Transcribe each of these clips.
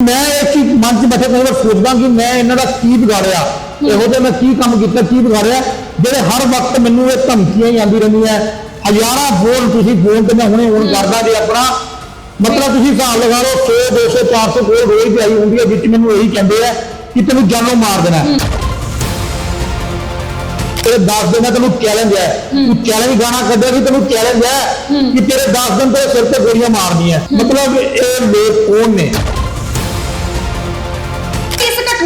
ਮੈਂ ਇਹ ਚੀਜ਼ ਮਨ 'ਚ ਬੈਠੇ ਕਈ ਵਾਰ ਸੋਚਦਾ ਕਿ ਮੈਂ ਇਹਨਾਂ ਦਾ ਕੀ ਵਿਗਾੜਿਆ ਇਹੋ ਜਿਹਾ ਮੈਂ ਕੀ ਕੰਮ ਕੀਤਾ ਕੀ ਵਿਗਾੜਿਆ ਜਿਹੜੇ ਹਰ ਵਕਤ ਮੈਨੂੰ ਇਹ ਧਮਕੀਆਂ ਹੀ ਆਉਂਦੀ ਰਹਿੰਦੀਆਂ ਹਜ਼ਾਰਾਂ ਫੋਨ ਤੁਸੀਂ ਫੋਨ ਤੇ ਮੈਂ ਹੁਣੇ ਹੁਣ ਕਰਦਾ ਜੇ ਆਪਣਾ ਮਤਲਬ ਤੁਸੀਂ ਹਿਸਾਬ ਲਗਾ ਲਓ 100 200 400 ਕੋਲ ਰੋਜ਼ ਦੀ ਆਈ ਹੁੰਦੀ ਹੈ ਵਿੱਚ ਮੈਨੂੰ ਇਹੀ ਕਹਿੰਦੇ ਆ ਕਿ ਤੈਨੂੰ ਜਾਨੋਂ ਮਾਰ ਦੇਣਾ। ਤੇਰੇ 10 ਦਿਨ ਤੈਨੂੰ ਚੈਲੰਜ ਹੈ ਤੂੰ ਚੈਲੰਜ ਗਾਣਾ ਕੱਢਿਆ ਸੀ ਤੈਨੂੰ ਚੈਲੰਜ ਹੈ ਕਿ ਤੇਰੇ 10 ਦਿਨ ਤੇਰੇ ਸਿਰ ਤੇ ਗੋਲੀਆਂ ਮਾਰਨੀਆਂ। ਮਤਲਬ ਇਹ ਲੋਕ ਕੌਣ ਨੇ?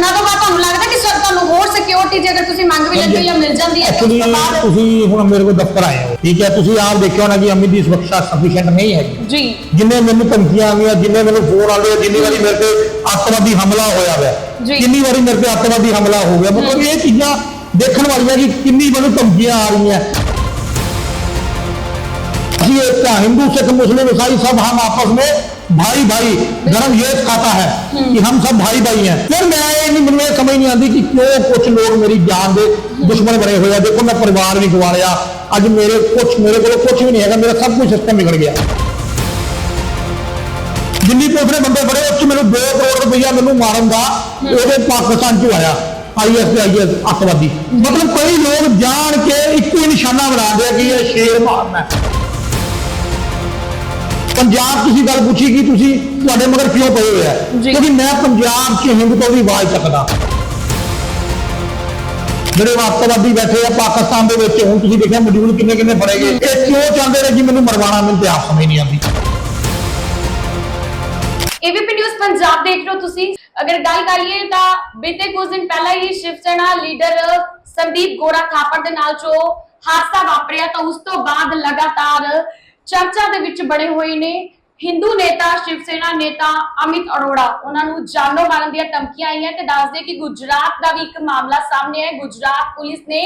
ਇਹਨਾਂ ਤੋਂ ਬਾਅਦ ਤੁਹਾਨੂੰ ਲੱਗਦਾ ਕਿ ਸਰ ਤੁਹਾਨੂੰ ਹੋਰ ਸਿਕਿਉਰਿਟੀ ਜੇ ਅਗਰ ਤੁਸੀਂ ਮੰਗ ਵੀ ਲੈਂਦੇ ਹੋ ਜਾਂ ਮਿਲ ਜਾਂਦੀ ਹੈ ਤਾਂ ਉਸ Actually, ਤੋਂ ਬਾਅਦ ਤੁਸੀਂ ਹੁਣ ਮੇਰੇ ਕੋਲ ਦਫ਼ਤਰ ਆਏ ਹੋ। ਠੀਕ ਹੈ ਤੁਸੀਂ ਆਪ ਦੇਖਿਆ ਹੋਣਾ ਕਿ ਅਮਿਤ ਦੀ ਸੁਰੱਖਿਆ ਸਫੀਸ਼ੀਐਂਟ ਨਹੀਂ ਹੈਗੀ। ਜੀ। ਜਿੰਨੇ ਮੈਨੂੰ ਧਮਕੀਆਂ ਆਉਂਦੀਆਂ ਜਿੰਨੇ ਮੈਨੂੰ ਫੋਨ ਆਉਂਦੇ ਆ, ਜਿੰਨੀ ਵਾਰੀ ਮੇਰੇ ਤੇ ਅੱਤਵਾਦੀ ਹਮਲਾ ਹੋਇਆ ਜੀ। ਹੋਇਆ ਕਿੰਨੀ ਵਾਰੀ ਮੇਰੇ ਤੇ ਅੱਤਵਾਦੀ ਹਮਲਾ ਹੋ ਗਿਆ। ਮਤਲਬ ਇਹ ਚੀਜ਼ਾਂ ਦੇਖਣ ਵਾਲੀਆਂ ਕਿ ਕਿੰਨੀ ਮੈਨੂੰ ਧਮਕੀਆਂ ਆ ਰਹੀਆਂ। ਅਸੀਂ ਇੱਕ ਹਿੰਦੂ ਸਿੱਖ ਮੁਸਲਿਮ ਈਸਾਈ ਸਭ ਹਮ ਆਪਸ ਵਿੱਚ भाई भाई धर्म ये सिखाता है कि हम सब भाई भाई हैं फिर मैं ये नहीं ਮੈਨੂੰ ਇਹ ਸਮਝ ਨਹੀਂ ਆਉਂਦੀ ਕਿ ਕਿਉਂ ਕੁਝ ਲੋਕ ਮੇਰੀ ਜਾਨ ਦੇ ਦੁਸ਼ਮਣ ਬਣੇ ਹੋਏ ਆ ਦੇਖੋ ਮੈਂ ਪਰਿਵਾਰ ਵੀ ਗਵਾ ਲਿਆ ਅੱਜ ਮੇਰੇ ਕੁਝ ਮੇਰੇ ਕੋਲ ਕੁਝ ਵੀ ਨਹੀਂ ਹੈਗਾ ਮੇਰਾ ਸਭ ਕੁਝ ਸਿਸਟਮ ਵਿਗੜ ਗਿਆ ਦਿੱਲੀ ਪੁਲਿਸ ਨੇ ਬੰਦੇ ਬੜੇ ਉੱਚ ਮੈਨੂੰ 2 ਕਰੋੜ ਰੁਪਈਆ ਮੈਨੂੰ ਮਾਰਨ ਦਾ ਉਹਦੇ ਪਾਕਿਸਤਾਨ ਚ ਆਇਆ ਆਈਐਸ ਆਈਐਸ ਅੱਤਵਾਦੀ ਮਤਲਬ ਕਈ ਲੋਕ ਜਾਣ ਕੇ ਇੱਕੋ ਹੀ ਨਿਸ਼ਾਨਾ ਬਣਾਉਂਦੇ ਆ ਕਿ ਇਹ ਸ਼ੇਰ ਮਾਰਨਾ ਹੈ। ਪੰਜਾਬ ਤੁਸੀਂ ਗੱਲ ਪੁੱਛੀ ਕਿ ਤੁਸੀਂ ਤੁਹਾਡੇ ਮਗਰ ਕਿਉਂ ਪਏ ਹੋਏ ਆ? ਜੀ। ਕਿਉਂਕਿ ਮੈਂ ਪੰਜਾਬ 'ਚ ਹਿੰਦ ਤੋਂ ਵੀ ਆਵਾਜ਼ ਚੱਕਦਾ। ਜਿਹੜੇ ਵਾਸਤਵਾਦੀ ਬੈਠੇ ਆ ਪਾਕਿਸਤਾਨ ਦੇ ਵਿੱਚ ਹੁਣ ਤੁਸੀਂ ਦੇਖਿਆ ਮੋਡਿਊਲ ਕਿੰਨੇ ਕਿੰਨੇ ਫੜੇ ਗਏ। ਇਹ ਕਿਉਂ ਚਾਹੁੰਦੇ ਨੇ ਕਿ ਮੈਨੂੰ ਮਰਵਾਣਾ ਮੈਨੂੰ ਤੇ ਆਪ ਸਮਝ ਨਹੀਂ ਆਉਂਦੀ? ਏਬੀਪੀ ਨਿਊਜ਼ ਪੰਜਾਬ ਦੇਖ ਰਹੇ ਹੋ ਤੁਸੀਂ। ਅਗਰ ਗੱਲ ਕਰੀਏ ਤਾਂ ਬੀਤੇ ਕੁਝ ਦਿਨ ਪਹਿਲਾਂ ਹੀ ਸ਼ਿਵ ਸੈਨਾ ਲੀਡਰ ਸੰਦੀਪ ਗੋਰਾ ਥਾਪੜ ਦੇ ਨਾਲ ਜੋ ਹਾਦਸਾ ਵਾਪਰਿਆ ਤਾਂ ਉਸ ਤੋਂ ਬਾਅਦ ਲਗਾਤਾਰ ਚਰਚਾ ਦੇ ਵਿੱਚ ਬਣੇ ਹੋਏ ਨੇ। ਹਿੰਦੂ ਨੇਤਾ ਸ਼ਿਵ ਸੈਨਾ ਨੇਤਾ ਅਮਿਤ ਅਰੋੜਾ, ਉਹਨਾਂ ਨੂੰ ਜਾਨੋਂ ਮਾਰਨ ਦੀਆਂ ਧਮਕੀਆਂ ਆਈਆਂ ਤੇ ਦੱਸਦੇ ਕਿ ਗੁਜਰਾਤ ਦਾ ਵੀ ਇੱਕ ਮਾਮਲਾ ਸਾਹਮਣੇ ਆਇਆ। ਗੁਜਰਾਤ ਪੁਲਿਸ ਨੇ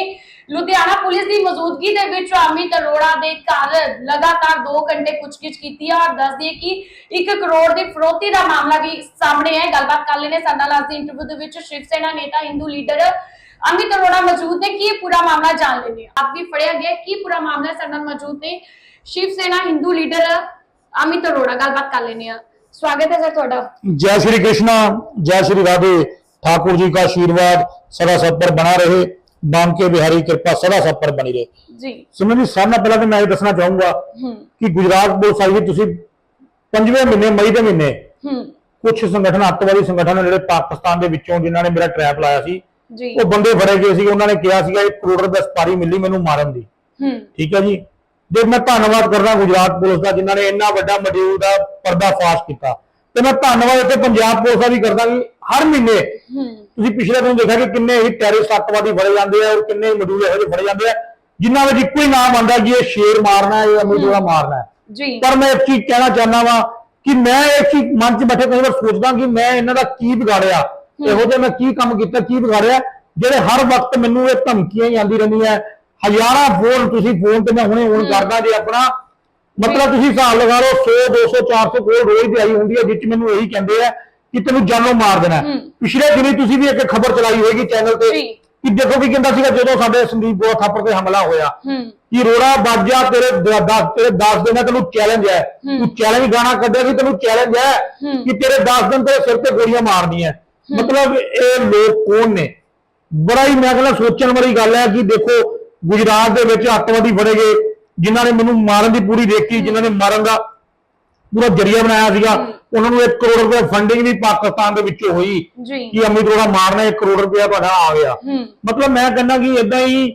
ਲੁਧਿਆਣਾ ਪੁਲਿਸ ਦੀ ਮੌਜੂਦਗੀ ਦੇ ਵਿੱਚ ਅਮਿਤ ਅਰੋੜਾ ਦੇ ਘਰ ਲਗਾਤਾਰ 2 ਘੰਟੇ ਪੁੱਛਗਿੱਛ ਕੀਤੀ ਹੈ ਔਰ ਦੱਸਦੀ ਹੈ ਕਿ 1 ਕਰੋੜ ਦੀ ਫਰੋਤੀ ਦਾ ਮਾਮਲਾ ਵੀ ਸਾਹਮਣੇ ਹੈ ਗੱਲਬਾਤ ਕਰ ਲੈਣੇ ਸਾਡੇ ਨਾਲ ਦੀ ਇੰਟਰਵਿਊ ਦੇ ਵਿੱਚ ਸ਼ਿਵ ਸੈਨਾ ਨੇਤਾ, ਹਿੰਦੂ ਲੀਡਰ ਅਮਿਤ ਅਰੋੜਾ ਮੌਜੂਦ ਨੇ। ਕੀ ਇਹ ਪੂਰਾ ਮਾਮਲਾ ਜਾਣ ਲੈਂਦੇ ਹਾਂ ਆਪ ਵੀ ਫੜਿਆ ਗਿਆ। ਕੀ ਪੂਰਾ ਮਾਮਲਾ ਸਾਡੇ ਨਾਲ ਮੌਜੂਦ ਨੇ? ਸ਼ਿਵ ਸੈਨਾ ਹਿੰਦੂ ਲੀਡਰ ਅਮਿਤ ਅਰੋੜਾ ਗੱਲਬਾਤ ਕਰ ਲੈਣੇ ਆ ਸਵਾਗਤ ਹੈ ਸਰ ਤੁਹਾਡਾ जय श्री कृष्णा जय श्री राधे ठाकुर जी का आशीर्वाद सदा सब पर बना रहे बांके बिहारी कृपा सदा सब पर बनी रहे ਜੀ ਸਿਮਰਨ ਜੀ ਸਾਹਮਣੇ ਪਹਿਲਾਂ ਤਾਂ ਮੈਂ ਇਹ ਦੱਸਣਾ ਚਾਹੂੰਗਾ ਹੂੰ ਕਿ ਗੁਜਰਾਤ ਪੁਲਿਸ ਆਈ ਹੈ ਤੁਸੀਂ ਪੰਜਵੇਂ ਮਹੀਨੇ ਮਈ ਦੇ ਮਹੀਨੇ ਹੂੰ ਕੁਝ ਸੰਗਠਨ ਅੱਤਵਾਦੀ ਸੰਗਠਨ ਜਿਹੜੇ ਪਾਕਿਸਤਾਨ ਦੇ ਵਿੱਚੋਂ ਜਿਨ੍ਹਾਂ ਨੇ ਮੇਰਾ ਟ੍ਰੈਪ ਲਾਇਆ ਸੀ ਜੀ ਉਹ ਬੰਦੇ ਫੜੇ ਗਏ ਸੀ ਉਹਨਾਂ ਨੇ ਕਿਹਾ ਸੀਗਾ ਇੱਕ ਕਰੋੜ ਰੁਪਏ ਸਪਾਰੀ ਮਿਲੀ ਮੈਨੂੰ ਮਾਰਨ ਦੀ ਹੂੰ ਠੀਕ ਹੈ ਜੀ ਜੇ ਮੈਂ ਧੰਨਵਾਦ ਕਰਦਾ ਗੁਜਰਾਤ ਪੁਲਿਸ ਦਾ ਜਿਨ੍ਹਾਂ ਨੇ ਇੰਨਾ ਵੱਡਾ ਮੌਜੂਦ ਦਾ ਪਰਦਾਫਾਸ਼ ਕੀਤਾ। ਤੇ ਮੈਂ ਧੰਨਵਾਦ ਇੱਥੇ ਪੰਜਾਬ ਪੁਲਿਸ ਦਾ ਵੀ ਕਰਦਾ ਕਿ ਹਰ ਮਹੀਨੇ ਤੁਸੀਂ ਪਿਛਲੇ ਦਿਨ ਦੇਖਿਆ ਕਿ ਕਿੰਨੇ ਹੀ ਟੈਰਰਿਸਟ ਅੱਤਵਾਦੀ ਫੜੇ ਜਾਂਦੇ ਆ ਔਰ ਕਿੰਨੇ ਮੌਜੂਦ ਇਹੋ ਜਿਹੇ ਫੜੇ ਜਾਂਦੇ ਆ ਜਿਨ੍ਹਾਂ ਵਿੱਚ ਇੱਕੋ ਹੀ ਨਾਮ ਆਉਂਦਾ ਕਿ ਇਹ ਸ਼ੇਰ ਮਾਰਨਾ ਹੈ ਇਹ ਅਮਰੂਦਾ ਮਾਰਨਾ ਹੈ। ਜੀ। ਪਰ ਮੈਂ ਇੱਕ ਚੀਜ਼ ਕਹਿਣਾ ਚਾਹੁੰਦਾ ਵਾਂ ਕਿ ਮੈਂ ਇਹ ਚੀਜ਼ ਮਨ 'ਚ ਬੈਠੇ ਕਈ ਵਾਰ ਸੋਚਦਾ ਕਿ ਮੈਂ ਇਹਨਾਂ ਦਾ ਕੀ ਵਿਗਾੜਿਆ ਇਹੋ ਜਿਹਾ ਮੈਂ ਕੀ ਕੰਮ ਕੀਤਾ ਕੀ ਵਿਗਾੜਿਆ ਜਿਹੜੇ ਹਰ ਵਕਤ ਮੈਨੂੰ ਇਹ ਧਮਕੀਆਂ ਹੀ ਆਉਂਦੀ ਰਹਿੰਦੀਆਂ ਹਜ਼ਾਰਾਂ ਫੋਨ ਤੁਸੀਂ ਫੋਨ ਤੇ ਮੈਂ ਹੁਣੇ ਹੁਣ ਕਰਦਾ ਜੇ ਆਪਣਾ ਮਤਲਬ ਤੁਸੀਂ ਹਿਸਾਬ ਲਗਾ ਲਓ 100 200 400 ਕੋਲ ਰੋਜ਼ ਦੀ ਆਈ ਹੁੰਦੀ ਹੈ ਵਿੱਚ ਮੈਨੂੰ ਇਹੀ ਕਹਿੰਦੇ ਆ ਕਿ ਤੈਨੂੰ ਜਾਨੋਂ ਮਾਰ ਦੇਣਾ। ਪਿਛਲੇ ਦਿਨੀ ਤੁਸੀਂ ਵੀ ਇੱਕ ਖਬਰ ਚਲਾਈ ਹੋਏਗੀ ਚੈਨਲ ਤੇ। ਕਿ ਦੇਖੋ ਕੀ ਕਹਿੰਦਾ ਸੀਗਾ ਜਦੋਂ ਸਾਡੇ ਸੰਦੀਪ ਗੋਆ ਥਾਪਰ ਤੇ ਹਮਲਾ ਹੋਇਆ। ਕਿ ਰੋੜਾ ਬਾਜਾ ਤੇਰੇ 10 ਤੇਰੇ 10 ਦਿਨ ਤੈਨੂੰ ਚੈਲੰਜ ਹੈ। ਤੂੰ ਚੈਲੰਜ ਗਾਣਾ ਕੱਢਿਆ ਸੀ ਤੈਨੂੰ ਚੈਲੰਜ ਹੈ ਹੂੰ। ਕਿ ਤੇਰੇ 10 ਦਿਨ ਤੇਰੇ ਸਿਰ ਤੇ ਗੋਲੀਆਂ ਮਾਰਨੀਆਂ। ਮਤਲਬ ਇਹ ਲੋਕ ਕੌਣ ਨੇ? ਬੜਾ ਹੀ ਮੈਂ ਕਹਿੰਦਾ ਸੋਚਣ ਵਾਲੀ ਗੱਲ ਹੈ ਕਿ ਦੇਖੋ ਗੁਜਰਾਤ ਦੇ ਵਿੱਚ ਅੱਤਵਾਦੀ ਫੜੇ ਗਏ ਜਿਨ੍ਹਾਂ ਨੇ ਮੈਨੂੰ ਮਾਰਨ ਦੀ ਪੂਰੀ ਰੇਕੀ ਜਿਨ੍ਹਾਂ ਨੇ ਮਾਰਨ ਦਾ ਪੂਰਾ ਜਰੀਆ ਬਣਾਇਆ ਸੀਗਾ। ਉਹਨਾਂ ਨੂੰ 1 ਕਰੋੜ ਰੁਪਏ ਫੰਡਿੰਗ ਵੀ ਪਾਕਿਸਤਾਨ ਦੇ ਵਿੱਚੋਂ ਹੋਈ ਕਿ ਅਮਿਤ ਅਰੋੜਾ ਮਾਰਨਾ 1 ਕਰੋੜ ਰੁਪਇਆ ਤੁਹਾਡਾ ਆ ਗਿਆ। ਮਤਲਬ ਮੈਂ ਕਹਿੰਦਾ ਕਿ ਇਦਾਂ ਹੀ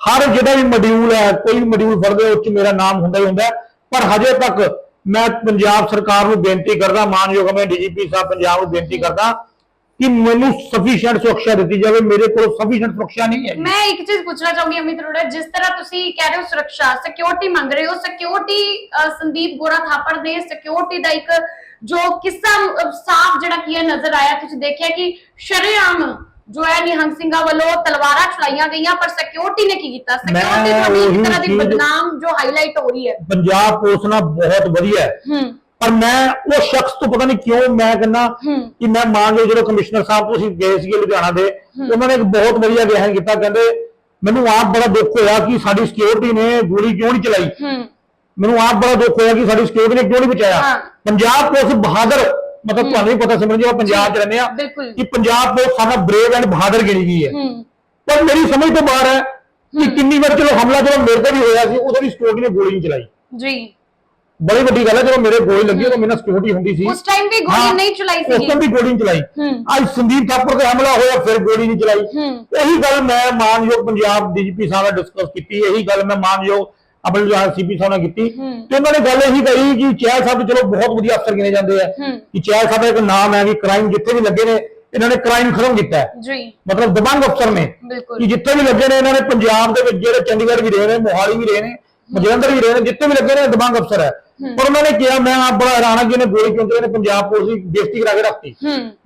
ਹਰ ਜਿਹੜਾ ਵੀ ਮੋਡਿਊਲ ਹੈ ਕੋਈ ਮੋਡਿਊਲ ਫੜਦੇ ਉਸ ਚ ਮੇਰਾ ਨਾਮ ਹੁੰਦਾ ਹੀ ਹੁੰਦਾ। ਪਰ ਹਜੇ ਤੱਕ ਮੈਂ ਪੰਜਾਬ ਸਰਕਾਰ ਨੂੰ ਬੇਨਤੀ ਕਰਦਾ ਮਾਨਯੋਗ ਮੈਂ ਡੀਜੀਪੀ ਸਾਹਿਬ ਪੰਜਾਬ ਨੂੰ ਬੇਨਤੀ ਕਰਦਾ ਕਿ ਮੈਨੂੰ ਸਫੀਸ਼ੀਐਂਟ ਸੁਰੱਖਿਆ ਦਿੱਤੀ ਜਾਵੇ ਮੇਰੇ ਕੋਲ ਸਫੀਸ਼ੀਐਂਟ ਸੁਰੱਖਿਆ ਨਹੀਂ ਹੈ ਮੈਂ ਇੱਕ ਚੀਜ਼ ਪੁੱਛਣਾ ਚਾਹੂੰਗੀ ਅਮਿਤ ਅਰੋੜਾ ਜਿਸ ਤਰ੍ਹਾਂ ਤੁਸੀਂ ਕਹਿ ਰਹੇ ਹੋ ਸੁਰੱਖਿਆ ਸਿਕਿਉਰਿਟੀ ਮੰਗ ਰਹੇ ਹੋ ਸਿਕਿਉਰਿਟੀ ਸੰਦੀਪ ਗੋਰਾ ਥਾਪੜ ਦੇ ਸਿਕਿਉਰਿਟੀ ਦਾ ਇੱਕ ਜੋ ਕਿੱਸਾ ਸਾਫ਼ ਜਿਹੜਾ ਕੀ ਹੈ ਨਜ਼ਰ ਆਇਆ ਤੁਸੀਂ ਦੇਖਿਆ ਕਿ ਸ਼ਰੇਆਮ ਜੋ ਹੈ ਨਿਹੰਗ ਸਿੰਘਾਂ ਵੱਲੋਂ ਤਲਵਾਰਾਂ ਚਲਾਈਆਂ ਗਈਆਂ ਪਰ ਸਿਕਿਉਰਿਟੀ ਨੇ ਕੀ ਕੀਤਾ? ਸਿਕਿਉਰਿਟੀ ਤੁਹਾਡੀ ਇੱਕ ਤਰ੍ਹਾਂ ਦੀ ਬਦਨਾਮ ਜੋ ਹਾਈਲਾਈਟ ਹੋ ਰਹੀ ਹੈ। ਪੰਜਾਬ ਪੁਲਿਸ ਨਾਲ ਬਹੁਤ ਵਧੀਆ ਹੈ। ਹੂੰ। ਪਰ ਮੈਂ ਉਹ ਸ਼ਖਸ ਤੋਂ ਪਤਾ ਨਹੀਂ ਕਿਉਂ ਮੈਂ ਕਹਿੰਦਾ। ਕਿ ਮੈਂ ਮੰਨ ਲਓ ਜਦੋਂ ਕਮਿਸ਼ਨਰ ਸਾਹਿਬ ਤੁਸੀਂ ਗਏ ਸੀਗੇ ਲੁਧਿਆਣਾ ਦੇ ਉਹਨਾਂ ਨੇ ਇੱਕ ਬਹੁਤ ਵਧੀਆ ਬਿਆਨ ਕੀਤਾ ਕਹਿੰਦੇ ਮੈਨੂੰ ਆਪ ਬੜਾ ਦੁੱਖ ਹੋਇਆ ਕਿ ਸਾਡੀ ਸਿਕਿਉਰਿਟੀ ਨੇ ਗੋਲੀ ਕਿਉਂ ਨਹੀਂ ਚਲਾਈ? ਮੈਨੂੰ ਆਪ ਬੜਾ ਦੁੱਖ ਹੋਇਆ ਕਿ ਸਾਡੀ ਸਿਕਿਉਰਿਟੀ ਨੇ ਕਿਉਂ ਨਹੀਂ ਬਚਾਇਆ। ਪੰਜਾਬ ਪੁਲਿਸ ਬਹਾਦਰ ਮਤਲਬ ਤੁਹਾਨੂੰ ਵੀ ਪਤਾ ਸਿਮਰਨ ਜੀ ਪੰਜਾਬ 'ਚ ਰਹਿੰਦੇ ਆ ਕਿ ਪੰਜਾਬ ਬਹੁਤ ਸਾਡਾ ਬਰੇਵ ਐਂਡ ਬਹਾਦਰ ਗਿਣੀ ਗਈ ਹੈ। ਹੂੰ। ਪਰ ਮੇਰੀ ਸਮਝ ਤੋਂ ਬਾਹਰ ਹੈ ਕਿ ਕਿੰਨੀ ਵਾਰ ਚਲੋ ਹਮਲਾ ਜਦੋਂ ਮੇਰੇ ਤੇ ਵੀ ਹੋਇਆ ਸੀ ਉਦੋਂ ਵੀ ਸਕਿਉਰਟੀ ਨੇ ਗੋਲੀ ਨਹੀਂ ਚਲਾਈ। ਜੀ। ਬੜੀ ਵੱਡੀ ਗੱਲ ਹੈ ਜਦੋਂ ਮੇਰੇ ਗੋਲੀ ਲੱਗੀ ਉਦੋਂ ਮੇਰੇ ਨਾਲ ਸਕਿਉਰਟੀ ਹੁੰਦੀ ਸੀ। ਉਸ ਟਾਈਮ ਵੀ ਗੋਲੀ ਹਾਂ, ਨਹੀਂ ਚਲਾਈ ਉਸ ਸੀਗੀ ਟਾਈਮ ਵੀ ਗੋਲੀ ਨਹੀਂ ਚਲਾਈ। ਹੂੰ। ਅੱਜ ਸੰਦੀਪ ਥਾਪਰ ਤੇ ਹਮਲਾ ਹੋਇਆ ਫਿਰ ਗੋਲੀ ਨਹੀਂ ਚਲਾਈ। ਹੂੰ। ਇਹੀ ਗੱਲ ਮੈਂ ਮਾਨਯੋਗ ਪੰਜਾਬ ਡੀਜੀਪੀ ਸਾਹਿਬ ਨਾਲ ਡਿਸਕਸ ਕੀਤੀ ਇਹੀ ਗੱਲ ਮੈਂ ਮਾਨਯੋਗ ਆਪਣੇ ਜੋ ਸੀਪੀ ਸਾਹਿਬ ਨਾਲ ਕੀਤੀ। ਤੇ ਉਹਨਾਂ ਨੇ ਗੱਲ ਇਹੀ ਕਹੀ ਕਿ ਚਹਿਲ ਸਾਹਿਬ ਚਲੋ ਬਹੁਤ ਵਧੀਆ ਅਫਸਰ ਗਿਣੇ ਜਾਂਦੇ ਆ। ਹੂੰ। ਕਿ ਚਹਿਲ ਸਾਹਿਬ ਦਾ ਇੱਕ ਨਾਮ ਹੈ ਕਿ ਕ੍ਰਾਈਮ ਜਿੱਥੇ ਵੀ ਲੱਗੇ ਨੇ ਇਹਨਾਂ ਨੇ ਕ੍ਰਾਈਮ ਖਤਮ ਕੀਤਾ ਹੈ। ਜੀ। ਮਤਲਬ ਦਬੰਗ ਅਫਸਰ ਨੇ। ਬਿਲਕੁਲ। ਕਿ ਜਿੱਥੇ ਵੀ ਲੱਗੇ ਨੇ ਇਹਨਾਂ ਨੇ ਪੰਜਾਬ ਦੇ ਵਿੱਚ ਜਿਹੜੇ ਚੰਡੀਗੜ੍ਹ ਵੀ ਰਹੇ ਨੇ ਮੋਹਾਲੀ ਵੀ ਰਹੇ ਨੇ ਜਲੰਧਰ ਵੀ ਰਹੇ ਨੇ ਜਿੱਥੇ ਵੀ ਲੱਗੇ ਨੇ ਦਬੰਗ ਅਫਸਰ ਹੈ। ਪਰ ਉਹਨਾਂ ਨੇ ਕਿਹਾ ਮੈਂ ਆਪ ਬੜਾ ਹੈਰਾਨ ਹਾਂ ਕਿ ਇਹਨੇ ਗੋਲੀ ਕਿਉਂ ਚਲਾਈ ਨੇ ਪੰਜਾਬ ਪੁਲਿਸ ਦੀ ਬੇਇੱਜ਼ਤੀ ਕਰਾ ਕੇ ਰੱਖਤੀ।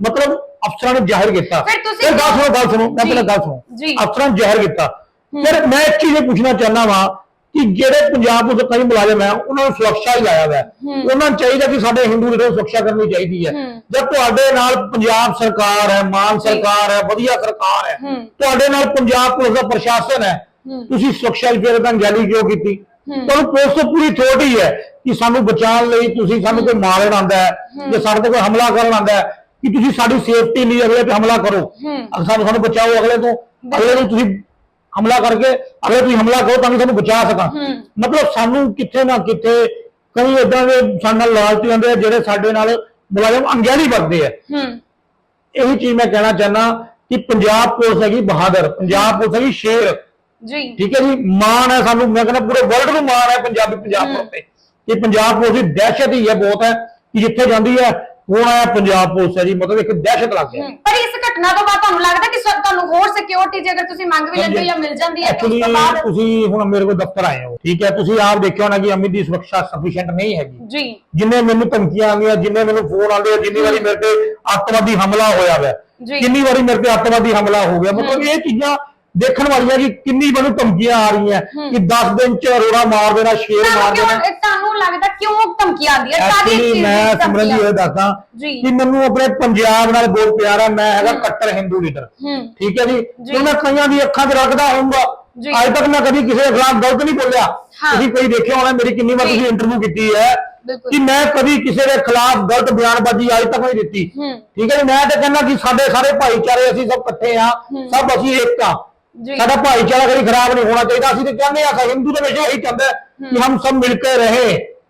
ਮਤਲਬ ਅਫਸਰਾਂ ਨੇ ਜ਼ਾਹਿਰ ਕੀਤਾ। ਫਿਰ ਤੁਸੀਂ- ਗੱਲ ਸੁਣੋ ਗੱਲ ਸੁਣੋ ਮੈਂ ਜੀ, ਪਹਿਲਾਂ ਗੱਲ ਸੁਣੋ। ਜੀ। ਅਫਸਰਾਂ ਨੇ ਜ਼ਾਹਿਰ ਕੀਤਾ। ਫਿਰ ਮੈਂ ਇੱਕ ਚੀਜ਼ ਇਹ ਪੁੱਛਣਾ ਚਾਹੁੰਦਾ ਵਾਂ ਕਿ ਜਿਹੜੇ ਪੰਜਾਬ ਪੁਲਿਸ ਦੇ ਕਈ ਮੁਲਾਜ਼ਮ ਹੈ ਉਹਨਾਂ ਨੂੰ ਸੁਰੱਖਿਆ ਹੀ ਲਾਇਆ ਹੋਇਆ। ਹੈ। ਉਹਨਾਂ ਨੂੰ ਚਾਹੀਦਾ ਕਿ ਸਾਡੇ ਹਿੰਦੂ ਨੂੰ ਸੁਰੱਖਿਆ ਕਰਨੀ ਚਾਹੀਦੀ ਹੈ। ਜਦ ਤੁਹਾਡੇ ਨਾਲ ਪੰਜਾਬ ਸਰਕਾਰ ਹੈ ਮਾਨ ਸਰਕਾਰ ਹੈ ਵਧੀਆ ਸਰਕਾਰ ਹੈ। ਤੁਹਾਡੇ ਨਾਲ ਪੰਜਾਬ ਪੁਲਿਸ ਦਾ ਪ੍ਰਸ਼ਾਸਨ ਹੈ। ਤੁਸੀਂ ਸੁਰੱਖਿਆ ਦੀ ਫਿਰ ਤਾਂ ਗੈਲੀ ਕਿਉਂ ਕੀਤੀ? ਤੁਹਾਨੂੰ ਪੁਲਿਸ ਤੋਂ ਪੂਰੀ ਥੋੜੀ ਹੈ ਕਿ ਸਾਨੂੰ ਬਚਾਉਣ ਲਈ ਤੁਸੀਂ ਸਾਨੂੰ ਕੋਈ ਮਾਰਨ ਆਂਦਾ ਹੈ ਜਾਂ ਸਾਡੇ ਤੇ ਕੋਈ ਹਮਲਾ ਕਰਨ ਆਂਦਾ ਹੈ ਕਿ ਤੁਸੀਂ ਸਾਡੀ ਸੇਫਟੀ ਲਈ ਅਗਲੇ ਤੇ ਹਮਲਾ ਕਰੋ। ਅਗਰ ਸਾਨੂੰ ਸਾਨੂੰ ਬਚਾਓ ਅਗਲੇ ਤੋਂ ਅਗਲੇ ਨੂੰ ਤੁਸੀਂ ਹਮਲਾ ਕਰਕੇ ਅਗਲੇ ਤੁਸੀਂ ਹਮਲਾ ਕਰੋ ਤਾਂ ਕਿ ਸਾਨੂੰ ਬਚਾ ਸਕਾਂ। ਮਤਲਬ ਸਾਨੂੰ ਕਿੱਥੇ ਨਾ ਕਿੱਥੇ ਕਈ ਇਦਾਂ ਦੇ ਸਾਡੇ ਨਾਲ ਲਾਲਚੀ ਹੁੰਦੇ ਆ ਜਿਹੜੇ ਸਾਡੇ ਨਾਲ ਮੁਲਾਜ਼ਮ ਅਣਗਹਿਲੀ ਵਰਤਦੇ ਆ। ਇਹੀ ਚੀਜ਼ ਮੈਂ ਕਹਿਣਾ ਚਾਹੁੰਦਾ ਕਿ ਪੰਜਾਬ ਪੁਲਿਸ ਹੈਗੀ ਬਹਾਦਰ ਪੰਜਾਬ ਪੁਲਿਸ ਹੈਗੀ ਸ਼ੇਰ। ਜੀ। ਠੀਕ ਹੈ ਜੀ ਮਾਣ ਹੈ ਸਾਨੂੰ ਮੈਂ ਕਹਿੰਦਾ ਪੂਰੇ ਵਰਲਡ ਨੂੰ ਮਾਣ ਹੈ ਪੰਜਾਬੀ ਪੰਜਾਬ ਪੁਲਿਸ ਤੇ ਕਿ ਪੰਜਾਬ ਪੁਲਿਸ ਦੀ ਦਹਿਸ਼ਤ ਹੀ ਹੈ ਬਹੁਤ ਹੈ ਕਿ ਜਿੱਥੇ ਜਾਂਦੀ ਹੈ ਹੁਣ ਆਇਆ ਪੰਜਾਬ ਪੁਲਿਸ ਹੈ ਜੀ ਮਤਲਬ ਇੱਕ ਦਹਿਸ਼ਤ ਲੱਗ ਗਿਆ। ਪਰ ਇਸ ਘਟਨਾ ਤੋਂ ਬਾਅਦ ਤੁਹਾਨੂੰ ਲੱਗਦਾ ਕਿ ਤੁਹਾਨੂੰ ਹੋਰ ਸਿਕਿਉਰਿਟੀ ਜੇ ਅਗਰ ਤੁਸੀਂ ਮੰਗ ਵੀ ਲੈਂਦੇ ਜਾਂ ਮਿਲ ਜਾਂਦੀ ਹੈ ਉਸ ਤੋਂ ਬਾਅਦ ਤੁਸੀਂ ਹੁਣ ਮੇਰੇ ਕੋਲ ਦਫ਼ਤਰ ਆਏ ਹੋ ਠੀਕ ਹੈ ਤੁਸੀਂ ਆਪ ਦੇਖਿਆ ਹੋਣਾ ਕਿ ਅਮਿਤ ਦੀ ਸੁਰੱਖਿਆ ਸਫੀਸ਼ੀਐਂਟ ਨਹੀਂ ਹੈਗੀ। ਜੀ। ਜਿੰਨੇ ਮੈਨੂੰ ਧਮਕੀਆਂ ਆਉਂਦੀਆਂ ਜਿੰਨੇ ਮੈਨੂੰ ਫੋਨ ਆਉਂਦੇ ਆ ਜਿੰਨੀ ਵਾਰੀ ਮੇਰੇ ਤੇ ਅੱਤਵਾਦੀ ਹਮਲਾ ਹੋਇਆ ਹੋਇਆ। ਕਿੰਨੀ ਵਾਰੀ ਮੇਰੇ ਤੇ ਅੱਤਵਾਦੀ ਹਮਲਾ ਹੋ ਗਿਆ ਮਤਲਬ ਇਹ ਚੀਜ਼ਾਂ ਦੇਖਣ ਵਾਲੀਆਂ ਕਿ ਕਿੰਨੀ ਮੈਨੂੰ ਧਮਕੀਆਂ ਆ ਰਹੀਆਂ ਕਿ 10 ਦਿਨ ਚ ਅਰੋੜਾ ਮਾਰ ਦੇਣਾ ਸ਼ੇਰ ਮਾਰ ਦੇਣਾ। ਤੁਹਾਨੂੰ ਲੱਗਦਾ ਕਿਉਂ ਧਮਕੀ ਆਉਂਦੀ ਹੈ? ਐਕਚੁਅਲੀ ਚੀਜ਼ ਮੈਂ ਦੀ ਸਿਮਰਨ ਜੀ ਇਹ ਦੱਸਾਂ। ਕਿ ਮੈਨੂੰ ਆਪਣੇ ਪੰਜਾਬ ਨਾਲ ਬਹੁਤ ਪਿਆਰ ਹੈ ਮੈਂ ਹੈਗਾ ਕੱਟਰ ਹਿੰਦੂ ਲੀਡਰ ਠੀਕ ਹੈ ਜੀ। ਤੇ ਮੈਂ ਕਈਆਂ ਦੀ ਅੱਖਾਂ 'ਚ ਰੱਖਦਾ ਹੋਊਂਗਾ। ਅੱਜ ਤੱਕ ਮੈਂ ਕਦੀ ਕਿਸੇ ਦੇ ਖਿਲਾਫ ਗਲਤ ਨਹੀਂ ਬੋਲਿਆ। ਤੁਸੀਂ ਕੋਈ ਦੇਖਿਆ ਹੋਣਾ ਮੇਰੀ ਕਿੰਨੀ ਵਾਰ। ਤੁਸੀਂ ਇੰਟਰਵਿਊ ਕੀਤੀ ਹੈ। ਕਿ ਮੈਂ ਕਦੀ ਕਿਸੇ ਦੇ ਖਿਲਾਫ ਗਲਤ ਬਿਆਨਬਾਜ਼ੀ ਅੱਜ ਤੱਕ ਨਹੀਂ ਦਿੱਤੀ। ਠੀਕ ਹੈ ਜੀ? ਮੈਂ ਤਾਂ ਕਹਿੰਦਾ ਕਿ ਸਾਡੇ ਸਾਰੇ ਭਾਈਚਾਰੇ ਅਸੀਂ ਸਭ ਇਕੱਠੇ ਆ ਸਭ ਅਸੀਂ ਇੱਕ ਆ ਜੀ। ਸਾਡਾ ਭਾਈਚਾਰਾ ਕਦੀ ਖਰਾਬ ਨਹੀਂ ਹੋਣਾ ਚਾਹੀਦਾ ਅਸੀਂ ਤਾਂ ਕਹਿੰਦੇ ਆ ਹਿੰਦੂ ਦੇ ਵਿੱਚ ਇਹੀ ਚਾਹੁੰਦਾ ਹੈ ਕਿ ਹਮ ਸਭ ਮਿਲ ਕੇ ਰਹੇ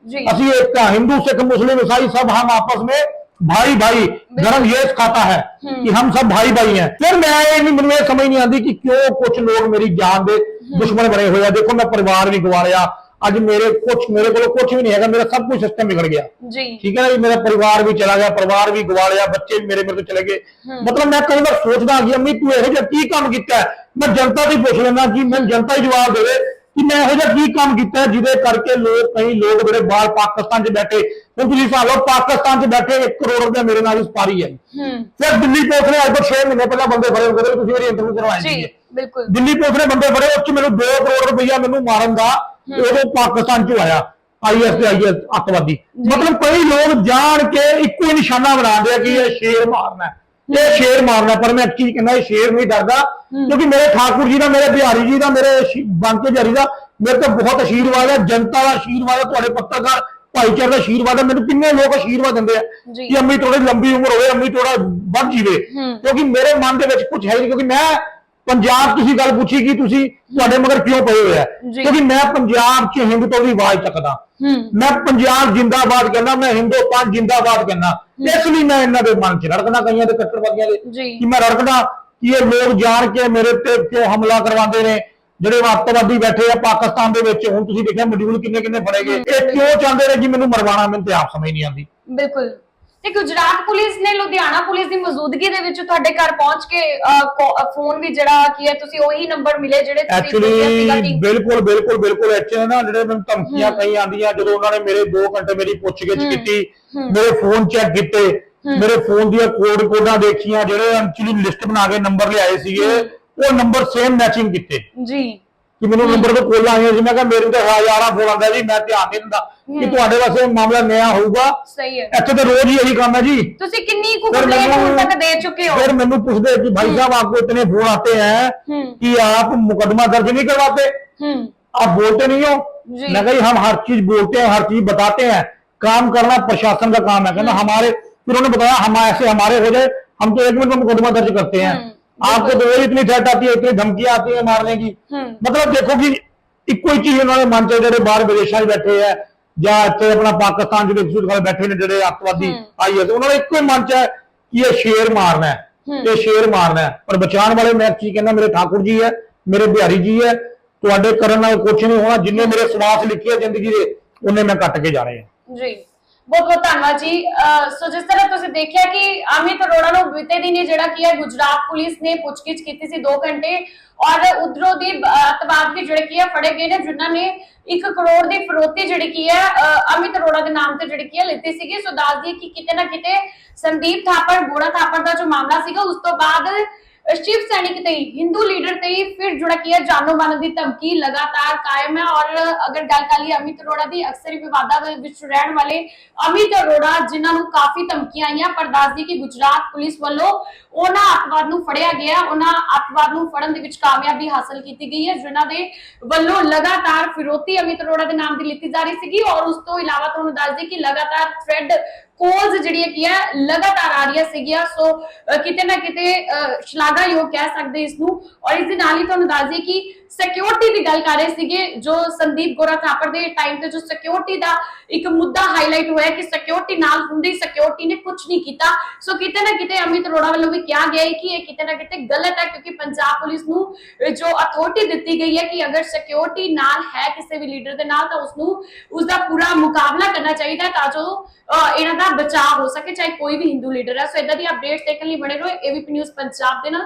जी। ਅਸੀਂ एक का हिंदू सिख मुस्लिम ईसाई सब हम आपस में भाई भाई धर्म ये सिखाता है कि हम सब भाई भाई हैं फिर मैं ये नहीं ਮੈਨੂੰ ਇਹ ਸਮਝ ਨਹੀਂ ਆਉਂਦੀ ਕਿ ਕਿਉਂ ਕੁਝ ਲੋਕ ਮੇਰੀ ਜਾਨ ਦੇ ਦੁਸ਼ਮਣ ਬਣੇ ਹੋਏ ਆ ਦੇਖੋ ਮੈਂ ਪਰਿਵਾਰ ਵੀ ਗਵਾਰਿਆ ਅੱਜ ਮੇਰੇ ਕੁਝ ਮੇਰੇ ਕੋਲ ਕੁਝ ਵੀ ਨਹੀਂ ਹੈਗਾ ਮੇਰਾ ਸਭ ਕੁਝ ਸਿਸਟਮ ਵਿਗੜ ਗਿਆ। ਜੀ। ਠੀਕ ਹੈ ਨਾ ਜੀ ਮੇਰਾ ਪਰਿਵਾਰ ਵੀ ਚਲਾ ਗਿਆ ਪਰਿਵਾਰ ਵੀ ਗਵਾ ਲਿਆ ਬੱਚੇ ਵੀ ਮੇਰੇ ਮੇਰੇ ਤੋਂ ਚਲੇ ਗਏ। ਮਤਲਬ ਮੈਂ ਕਈ ਵਾਰ ਸੋਚਦਾ ਕਿ ਅੰਮੀ ਤੂੰ ਇਹੋ ਜਿਹਾ ਕੀ ਕੰਮ ਕੀਤਾ? ਮੈਂ ਜਨਤਾ ਤੋਂ ਪੁੱਛ ਲੈਂਦਾ ਕਿ ਮੈਂ ਜਨਤਾ ਹੀ ਜਵਾਬ ਦੇਵੇ ਕਿ ਮੈਂ ਇਹੋ ਜਿਹਾ ਕੀ ਕੰਮ ਕੀਤਾ ਜਿਹਦੇ ਕਰਕੇ ਲੋਕ ਕਈ ਲੋਕ ਜਿਹੜੇ ਬਾਹਰ ਪਾਕਿਸਤਾਨ 'ਚ ਬੈਠੇ ਹੁਣ ਤੁਸੀਂ ਹਿਸਾਬ ਲਓ ਪਾਕਿਸਤਾਨ 'ਚ ਬੈਠੇ 1 ਕਰੋੜ ਰੁਪਏ ਮੇਰੇ ਨਾਲ ਸਪਾਰੀ ਹੈ। ਫਿਰ ਦਿੱਲੀ ਪੁਲਿਸ ਨੇ ਅੱਜ ਤੋਂ 6 ਮਹੀਨੇ ਪਹਿਲਾਂ ਬੰਦੇ ਫੜੇ ਹੁੰਦੇ ਤੁਸੀਂ ਮੇਰੀ ਇੰਟਰਵਿਊ ਕਰਵਾਈ ਜੀ ਸੀ ਬਿਲਕੁਲ। ਦਿੱਲੀ ਪੁਲਿਸ ਨੇ ਬੰਦੇ ਫੜੇ ਉਸ 'ਚ ਮੈਨੂੰ 2 ਕਰੋੜ ਰੁਪਈਆ ਮੈਨੂੰ ਮਾਰਨ ਦਾ ਉਦੋਂ ਪਾਕਿਸਤਾਨ 'ਚੋਂ ਆਇਆ ਆਈਐਸ ਤੇ ਆਈਐਸ ਅੱਤਵਾਦੀ। ਮਤਲਬ ਕਈ ਲੋਕ ਜਾਣ ਕੇ ਇੱਕੋ ਹੀ ਨਿਸ਼ਾਨਾ ਬਣਾਉਂਦੇ ਆ ਕਿ ਇਹ ਸ਼ੇਰ ਮਾਰਨਾ। ਇਹ ਸ਼ੇਰ ਮਾਰਨਾ ਪਰ ਮੈਂ ਇੱਕ ਚੀਜ਼ ਕਹਿੰਦਾ ਇਹ ਸ਼ੇਰ ਨਹੀਂ ਡਰਦਾ ਕਿਉਂਕਿ ਮੇਰੇ ਠਾਕੁਰ ਜੀ ਦਾ ਮੇਰੇ ਬਿਹਾਰੀ ਜੀ ਦਾ ਮੇਰੇ ਬੰਕੇ ਬਿਹਾਰੀ ਦਾ ਮੇਰੇ ਤੋਂ ਬਹੁਤ ਆਸ਼ੀਰਵਾਦ ਹੈ ਜਨਤਾ ਦਾ ਆਸ਼ੀਰਵਾਦ ਹੈ ਤੁਹਾਡੇ ਪੱਤਰਕਾਰ ਭਾਈਚਾਰੇ ਦਾ ਆਸ਼ੀਰਵਾਦ ਹੈ ਮੈਨੂੰ ਕਿੰਨੇ ਲੋਕ ਆਸ਼ੀਰਵਾਦ ਦਿੰਦੇ ਆ। ਕਿ ਅੰਮੀ ਥੋੜੀ ਲੰਬੀ ਉਮਰ ਹੋਵੇ ਅੰਮੀ ਥੋੜਾ ਵੱਧ ਜੀਵੇ। ਕਿਉਂਕਿ ਮੇਰੇ ਮਨ ਦੇ ਵਿੱਚ ਕੁਝ ਹੈ ਨਹੀਂ ਕਿਉਂਕਿ ਮੈਂ ਪੰਜਾਬ ਤੁਸੀਂ ਗੱਲ ਪੁੱਛੀ ਕਿ ਤੁਸੀਂ ਤੁਹਾਡੇ ਮਗਰ ਕਿਉਂ ਪਏ ਹੋਏ ਆ? ਜੀ। ਕਿਉਂਕਿ ਮੈਂ ਪੰਜਾਬ 'ਚ ਹਿੰਦੂ ਤੋਂ ਵੀ ਆਵਾਜ਼ ਚੱਕਦਾ। ਮੈਂ ਪੰਜਾਬ ਜਿੰਦਾਬਾਦ ਕਹਿੰਦਾ ਮੈਂ ਹਿੰਦੁਸਤਾਨ ਜਿੰਦਾਬਾਦ ਕਹਿੰਦਾ। ਇਸ ਲਈ ਮੈਂ ਇਹਨਾਂ ਦੇ ਮਨ 'ਚ ਰੜਕਣਾ ਕਈਆਂ ਦੇ ਕੱਟੜਵਾਦੀਆਂ ਦੇ। ਕਿ ਮੈਂ ਰੜਕਦਾ ਕਿ ਇਹ ਲੋਕ ਜਾਣ ਕੇ ਮੇਰੇ ਤੇ ਕਿਉਂ ਹਮਲਾ ਕਰਵਾਉਂਦੇ ਨੇ? ਜਿਹੜੇ ਅੱਤਵਾਦੀ ਬੈਠੇ ਆ ਪਾਕਿਸਤਾਨ ਦੇ ਵਿੱਚ ਹੁਣ ਤੁਸੀਂ ਦੇਖਿਆ ਮੋਡਿਊਲ ਕਿੰਨੇ ਕਿੰਨੇ ਫੜੇ ਗਏ। ਇਹ ਕਿਉਂ ਚਾਹੁੰਦੇ ਨੇ ਕਿ ਮੈਨੂੰ ਮਰਵਾਉਣਾ? ਮੈਨੂੰ ਤੇ ਆਪ ਸਮਝ ਨਹੀਂ ਆਉਂਦੀ। ਬਿਲਕੁਲ। ਤੇ ਗੁਜਰਾਤ ਪੁਲਿਸ ਨੇ ਲੁਧਿਆਣਾ ਪੁਲਿਸ ਦੀ ਮੌਜੂਦਗੀ ਦੇ ਵਿੱਚ ਤੁਹਾਡੇ ਘਰ ਪਹੁੰਚ ਕੇ ਫੋਨ ਵੀ ਜਿਹੜਾ ਕੀ ਹੈ ਤੁਸੀਂ ਉਹੀ ਨੰਬਰ ਮਿਲੇ ਜਿਹੜੇ ਤੁਸੀਂ ਐਕਚੁਅਲੀ ਬਿਲਕੁਲ ਬਿਲਕੁਲ ਬਿਲਕੁਲ ਐਕਚੁਅਲੀ ਨਾ ਜਿਹੜੇ ਮੈਨੂੰ ਧਮਕੀਆਂ ਕਈ ਆਂਦੀਆਂ ਜਦੋਂ ਉਹਨਾਂ ਨੇ ਮੇਰੇ 2 ਘੰਟੇ ਮੇਰੀ ਪੁੱਛਗਿੱਛ ਕੀਤੀ ਮੇਰੇ ਫੋਨ ਚੈੱਕ ਕੀਤੇ ਮੇਰੇ ਫੋਨ ਦੀਆਂ ਕੋਡ ਕੋਡਾਂ ਦੇਖੀਆਂ ਜਿਹੜੇ ਐਕਚੁਅਲੀ ਲਿਸਟ ਬਣਾ ਕੇ ਨੰਬਰ ਲਿਆਏ ਸੀਗੇ ਉਹ ਨੰਬਰ ਸੇਮ ਮੈਚਿੰਗ ਕੀਤੇ। ਜੀ। ਕਿ ਮੈਨੂੰ ਨੰਬਰ ਤੋਂ ਕੋਲ ਆਈਆਂ ਸੀ ਮੈਂ ਕਿਹਾ ਮੇਰੇ ਤੇ ਹਜ਼ਾਰਾਂ ਫੋਨ ਆਉਂਦਾ ਜੀ ਮੈਂ ਧਿਆਨ ਨਹੀਂ ਦਿੰਦਾ ਕਿ ਤੁਹਾਡੇ ਵਾਸਤੇ ਮਾਮਲਾ ਨਿਆ ਹੋਊਗਾ ਸਹੀ ਹੈ ਇੱਥੇ ਤਾਂ ਰੋਜ਼ ਹੀ ਇਹੀ ਕੰਮ ਹੈ ਜੀ ਤੁਸੀਂ ਕਿੰਨੀ ਕੁ फिर ਕੰਪਲੇਂਟ ਹੁਣ मैंने- ਤੱਕ ਦੇ ਚੁੱਕੇ ਹੋ फिर मैंने पूछते कि भाई साहब आपको इतने फोन आते हैं हम्म। कि आप मुकदमा दर्ज नहीं करवाते ਹੂੰ आप बोलते नहीं हो जी। मैं कही हम हर चीज बोलते हैं हर चीज बताते हैं काम करना प्रशासन का काम है कहना हमारे फिर उन्होंने बताया हम ऐसे हमारे हो जाए हम तो एक मिनट में मुकदमा दर्ज करते हैं हम्म, आपको तो वही इतनी थ्रेट आती है इतनी धमकियां आती है मारने की हम्म। मतलब देखो कि ਇੱਕੋ ਹੀ ਚੀਜ਼ ਉਹਨਾਂ ਦੇ ਮਨ ਚ ਜਿਹੜੇ ਬਾਹਰ ਵਿਦੇਸ਼ਾਂ 'ਚ ਬੈਠੇ ਆ ਜਾਂ ਇੱਥੇ ਆਪਣਾ ਪਾਕਿਸਤਾਨ ਜਿਹੜੇ ਖੁਦ ਵਾਲੇ ਬੈਠੇ ਨੇ ਜਿਹੜੇ ਅੱਤਵਾਦੀ ਹੂੰ। ਆਈ ਹੈ ਉਹਨਾਂ ਦਾ ਇੱਕੋ ਹੀ ਮਨ ਚ ਹੈ ਕਿ ਇਹ ਸ਼ੇਰ ਮਾਰਨਾ ਹੈ ਹੂੰ। ਇਹ ਸ਼ੇਰ ਮਾਰਨਾ ਹੈ ਪਰ ਬਚਾਉਣ ਵਾਲੇ ਮੈਂ ਕੀ ਕਹਿੰਦਾ ਮੇਰੇ ਠਾਕੁਰ ਜੀ ਹੈ ਮੇਰੇ ਬਿਹਾਰੀ ਜੀ ਹੈ ਤੁਹਾਡੇ ਕਰਨ ਨਾਲ ਕੁਝ ਨਹੀਂ ਹੋਣਾ ਜਿੰਨੇ ਮੇਰੇ ਸਵਾਸ ਲਿਖੇ ਆ ਜ਼ਿੰਦਗੀ ਦੇ ਉਹਨੇ ਮੈਂ ਕੱਟ ਕੇ ਜਾਣੇ ਆ ਜੀ ਬਹੁਤ ਬਹੁਤ ਧੰਨਵਾਦ ਜੀ। ਸੋ ਜਿਸ ਤਰ੍ਹਾਂ ਤੁਸੀਂ ਦੇਖਿਆ ਕਿ ਅਮਿਤ ਅਰੋੜਾ ਨੂੰ ਬੀਤੇ ਦਿਨੀ ਜਿਹੜਾ ਕੀ ਹੈ ਗੁਜਰਾਤ ਪੁਲਿਸ ਨੇ ਪੁੱਛਗਿੱਛ ਕੀਤੀ ਸੀ 2 ਘੰਟੇ ਔਰ ਉਧਰੋਂ ਦੀ ਅਹ, ਅੱਤਵਾਦੀ ਜਿਹੜੇ ਕੀ ਹੈ ਫੜੇ ਗਏ ਨੇ ਜਿਨ੍ਹਾਂ ਨੇ 1 ਕਰੋੜ ਦੀ ਫਰੋਤੀ ਜਿਹੜੀ ਕੀ ਹੈ ਅਮਿਤ ਅਰੋੜਾ ਦੇ ਨਾਮ ਤੇ ਜਿਹੜੀ ਕੀ ਹੈ ਲਿੱਤੀ ਸੀਗੀ। ਸੋ ਦੱਸ ਦਈਏ ਕਿ ਕਿਤੇ ਨਾ ਕਿਤੇ ਸੰਦੀਪ ਥਾਪੜ ਗੋੜਾ ਥਾਪੜ ਦਾ ਜੋ ਮਾਮਲਾ ਸੀਗਾ ਉਸ ਤੋਂ ਬਾਅਦ ਸ਼ਿਵ ਸੈਨਿਕ ਤੇ ਹੀ, ਹਿੰਦੂ ਲੀਡਰ ਤੇ ਹੀ ਫਿਰ ਜਿਹੜਾ ਕੀ ਹੈ ਜਾਨੋਂ ਮਾਰਨ ਦੀ ਧਮਕੀ ਲਗਾਤਾਰ ਕਾਇਮ ਹੈ ਔਰ ਅਗਰ ਗੱਲ ਕਰ ਲਈ ਅਮਿਤ ਅਰੋੜਾ ਦੀ ਅਕਸਰ ਹੀ ਵਿਵਾਦਾਂ ਦੇ ਵਿੱਚ ਰਹਿਣ ਵਾਲੇ ਅਮਿਤ ਅਰੋੜਾ ਜਿਨ੍ਹਾਂ ਨੂੰ ਕਾਫੀ ਧਮਕੀਆਂ ਆਈਆਂ ਪਰ ਦੱਸਦੀ ਕਿ ਗੁਜਰਾਤ ਪੁਲਿਸ ਵੱਲੋਂ ਉਹਨਾਂ ਅੱਤਵਾਦ ਨੂੰ ਫੜਿਆ ਗਿਆ ਉਹਨਾਂ ਅੱਤਵਾਦ ਨੂੰ ਫੜਨ ਦੇ ਵਿੱਚ ਕਾਮਯਾਬੀ ਹਾਸਲ ਕੀਤੀ ਗਈ ਹੈ ਜਿਨ੍ਹਾਂ ਦੇ ਵੱਲੋਂ ਲਗਾਤਾਰ ਫਿਰੋਤੀ ਅਮਿਤ ਅਰੋੜਾ ਦੇ ਨਾਮ ਦੀ ਲਿੱਤੀ ਜਾ ਰਹੀ ਸੀਗੀ ਔਰ ਉਸ ਤੋਂ ਇਲਾਵਾ ਤੁਹਾਨੂੰ ਦੱਸ ਦਈਏ ਕਿ ਲਗਾਤਾਰ ਥ੍ਰੈਡ ਕੋਲਸ ਜਿਹੜੀਆਂ ਕੀ ਹੈ ਲਗਾਤਾਰ ਆ ਰਹੀਆਂ ਸੀਗੀਆਂ। ਸੋ ਕਿਤੇ ਨਾ ਕਿਤੇ ਅਹ, ਸ਼ਲਾਘਾਯੋਗ ਕਹਿ ਸਕਦੇ ਇਸ ਨੂੰ। ਔਰ ਇਸ ਦੇ ਨਾਲ ਹੀ ਤੁਹਾਨੂੰ ਦੱਸ ਦਈਏ ਕਿ ਸਿਕਿਉਰਿਟੀ ਦੀ ਗੱਲ ਕਰ ਰਹੇ ਸੀਗੇ, ਜੋ ਸੰਦੀਪ ਗੋਰਾ ਥਾਪੜ ਦੇ ਟਾਈਮ ਤੇ ਜੋ ਸਿਕਿਉਰਿਟੀ ਦਾ ਇੱਕ ਮੁੱਦਾ ਹਾਈਲਾਈਟ ਹੋਇਆ ਕਿ ਸਿਕਿਉਰਿਟੀ ਨਾਲ ਹੁੰਦੀ ਸਿਕਿਉਰਿਟੀ ਨੇ ਕੁਝ ਨਹੀਂ ਕੀਤਾ। ਸੋ ਕਿਤੇ ਨਾ ਕਿਤੇ ਅਮਿਤ ਅਰੋੜਾ ਵੱਲੋਂ ਵੀ ਕਿਹਾ ਗਿਆ ਹੈ ਕਿ ਇਹ ਕਿਤੇ ਨਾ ਕਿਤੇ ਗਲਤ ਹੈ ਕਿਉਂਕਿ ਪੰਜਾਬ ਪੁਲਿਸ ਨੂੰ ਜੋ ਅਥਾਰਟੀ ਦਿੱਤੀ ਗਈ ਹੈ ਕਿ ਅਗਰ ਸਿਕਿਉਰਿਟੀ ਨਾਲ ਹੈ ਕਿਸੇ ਵੀ ਲੀਡਰ ਦੇ ਨਾਲ, ਤਾਂ ਉਸ ਨੂੰ ਉਸ ਦਾ ਪੂਰਾ ਮੁਕਾਬਲਾ ਕਰਨਾ ਚਾਹੀਦਾ ਤਾਂ ਜੋ ਇਹਨਾਂ ਦਾ ਬਚਾਅ ਹੋ ਸਕੇ, ਚਾਹੇ ਕੋਈ ਵੀ ਹਿੰਦੂ ਲੀਡਰ ਹੈ। ਸੋ ਇਦਾਂ ਦੀ ਅਪਡੇਟਸ ਦੇਖਣ ਲਈ ਬਣੇ ਰਹੋ। ਏਵੀਪੀ ਨਿਊਜ਼ ਪੰਜਾਬ ਦੇ ਨਾਲ।